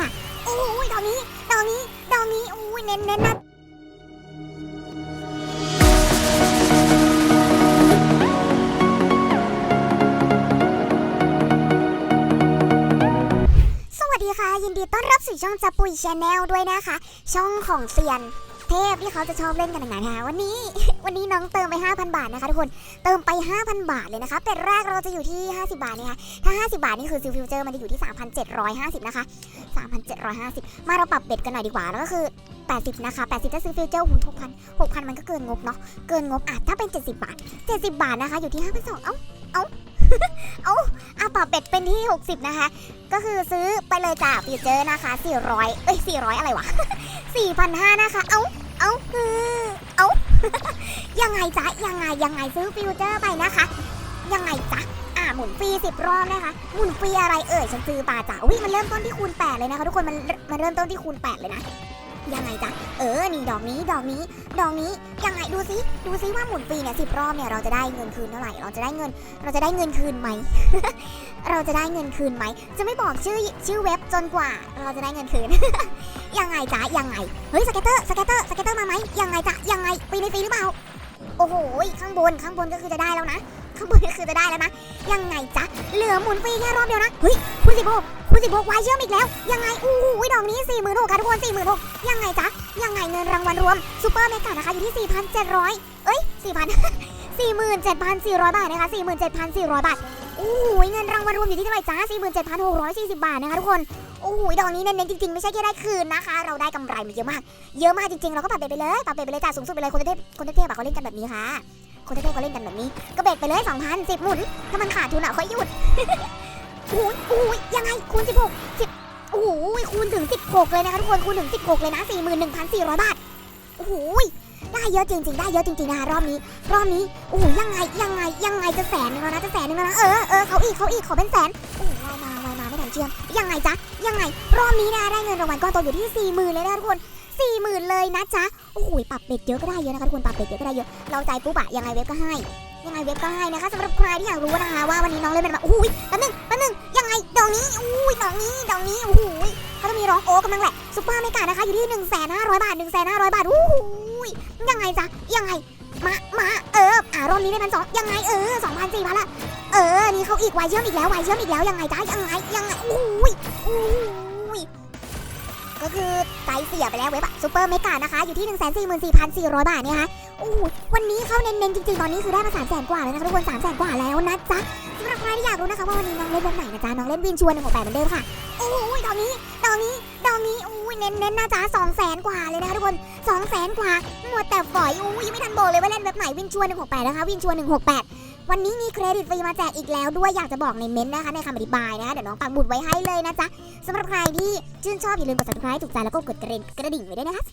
ค่ะโอ้ยดอกนี้ดอกนี้ดอกนี้โอ้ยเน้นเน้นนะสวัสดีค่ะ ยินดีต้อนรับสู่ช่องจับปุยชาแนลด้วยนะคะ ช่องของเซียน เทพที่เขาจะชอบเล่นกันอย่างนั้นนะคะวันนี้วันนี้น้องเติมไป 5,000 บาทนะคะทุกคนเติมไป 5,000 บาทเลยนะคะเป็ดแรกเราจะอยู่ที่ 50 บาทนะคะถ้า 50 บาทนี่คือซิลฟิวเจอร์มันจะอยู่ที่ 3,750 นะคะ 3,750 มาเราปรับเบ็ดกันหน่อยดีกว่าแล้วก็คือ 80 นะคะ 80 ถ้าซื้อฟิวเจอร์หู6,000 6,000มันก็เกินงบเนาะเกินงบอะถ้าเป็น 70 บาท 70 บาทนะคะอยู่ที่5,200เอ้าเอ้าเอ้าอะปรับเบ็ดเป็นที่ 60 นะคะ ก็คือซื้อไปเลยจ้าฟิวเจอร์นะคะ 400 เอ้ย 400 อะไรวะ 4,500 นะคะ เอ้า เอ้าเออเอ้า ยังไงจ๊ะ ยังไง ยังไงซื้อฟิวเจอร์ไปนะคะ ยังไงจ๊ะ อ่าหมุนฟรีสิบรอบนะคะ หมุนฟรีอะไรเอ่ย ฉันซื้อปลาจ้าอุ้ยมันเริ่มต้นที่คูณแปดเลยนะคะทุกคน มัน มันเริ่มต้นที่คูณแปดเลยนะ ยังไงจ๊ะ เออ นี่ดอกนี้ ดอกนี้ ดอกนี้ ยังไง ดูซิ ดูซิว่าหมุนฟรีเนี่ยสิรอบเนี่ย เราจะได้เงินคืนเท่าไหร่ เราจะได้เงิน เราจะได้เงินคืนไหม เราจะได้เงินคืนไหม จะไม่บอกชื่อ ชื่อเว็บจนกว่า เราจะได้เงินคืน ยังไงจ๊ะ ยังไง เฮ้ย สเก็ตเตอร์ สเก็ตเตอร์ สเก็ตเตอร์มาไหมยังไงจ๊ะ ยังไง ฟรีไม่ฟรีหรือเปล่า โอ้โห ข้างบน ข้างบนก็คือจะได้แล้วนะ ข้างบนก็คือจะได้แล้วนะ ยังไงจ๊ะ เหลือหมุนฟรีแค่รอบเดียวนะ เฮ้ย คุณสิบหกคุณสิบหกวายเชื่อมอีกแล้ว ยังไง อู้หูดอกนี้สี่หมื่นหกค่ะทุกคนสี่หมื่นหกยังไงจ๊ะ ยังไงเงินรางวัลรวมซูเปอร์เมกานะคะอยู่ที่4,700เจ็ดร้อยเอ้ย4,000 47,400บาทนะคะ47,400บาทโอ้โหเงินรางวัลรวมอยู่ที่เท่าไหร่จ้า47,640 บาทนะคะทุกคน โอ้โหดอกนี้เน้นๆจริงๆ ไม่ใช่แค่ได้คืนนะคะ เราได้กำไรมาเยอะมาก เยอะมากจริงๆ เราก็ปรับเบ็ดไปเลย ปรับเบ็ดไปเลยจ้าสูงสุดไปเลย คนเทพคนเทพๆอะเขาเล่นกันแบบนี้ค่ะ คนเทพๆเขาเล่นกันแบบนี้ ก็เบ็ดไปเลย2,000 10หมุน ถ้ามันขาดทุนอะค่อยหยุดโอ้ยโอ้ยยังไงคูณ16 10โอ้โหคูณถึง16เลยนะคะทุกคนคูณถึง16เลยนะ41,400บาทโอ้โหได้เยอะจริงๆได้เยอะจริงๆนะคะรอบนี้ รอบนี้โอ้โหยังไงยังไงยังไงจะแสนนึงแล้วนะจะแสนนึงแล้วนะเออเออเขาอีกเขาอีกขอเป็นแสนโอ้โหวมามาไม่ทัน เชื่อมยังไงจ๊ะ ยังไง รอบนี้นะได้เงินรางวัลก้อนโตอยู่ที่40,000เลยนะทุกคน40,000เลยนะจ๊ะ โอ้โหปรับเบ็ดเยอะก็ได้เยอะนะคะทุกคนปรับเบ็ดเยอะก็ได้เยอะ เราใจปุ๊บอะยังไงเว็บก็ให้ ยังไงเว็บก็ให้นะคะสำหรับใครที่อยากรู้นะคะว่าวันนี้น้องเล่นเป็นแบบโอ้ยแป๊บนึงแป๊บนึงยังไงดอกนี้อุ้ยดอกนี้ดอกนี้โอ้โหเขาจะมีร้องโอ้กำลังแหละซุปเปอร์เมกานะคะอยู่ที่1นึ่งแสนห้าร้อยบาท1นึ่งแสนห้าร้อยบาทโอู้หูยยังไงจ๊ะยังไงมามาเอออ่ารอบนี้ได้พันสองยังไงเออสองพันสี่พันละ เออ นี่เขาอีกไวเชื่อมอีกแล้วไวเชื่อมอีกแล้วยังไงจ๊ะยังไงยังไงอุ้ยอุ้ยก็คือใจเสียไปแล้วเว็บอะซุปเปอร์เมกานะคะ อยู่ที่1นึ่งแสนสี่หมื่นสี่พันสี่ร้อยบาทเนี่ยค่ะโอ้วันนี้เขาเน้นๆจริงๆ ตอนนี้คือได้มาสามแสนกว่าเลยนะคะทุกคนสามแสนกว่าแล้วนะจ๊ะสำหรับใครที่อยากรู้นะคะว่าวันนี้น้องเล่นแบบไหนนะจ๊ะน้องเล่นวินชวนหนึ่งหกแปดเหมือนเดิมค่ะโอ้โหดอกนี้ดอกนี้ดอกนี้โอ้ยเน้นๆนะจ๊ะสองแสนกว่าเลยนะคะทุกคนสองแสนกว่าหมดแต่ฝอยโอ้ยยังไม่ทันบอกเลยว่าเล่นแบบไหนวินชวนหนึ่งหกแปดนะคะวินชวนหนึ่งหกแปด วันนี้มีเครดิตฟรีมาแจกอีกแล้วด้วยอยากจะบอกในเม้นต์นะคะในคำอธิบายนะคะเดี๋ยวน้องปักหมุดไว้ให้เลยนะจ๊ะสำหรับใครที่ชื่นชอบอย่าลืมกด subscribe ถูกใจแล้วก็กดกระดิ่งกระดิ่งไว้ด้วยนะคะ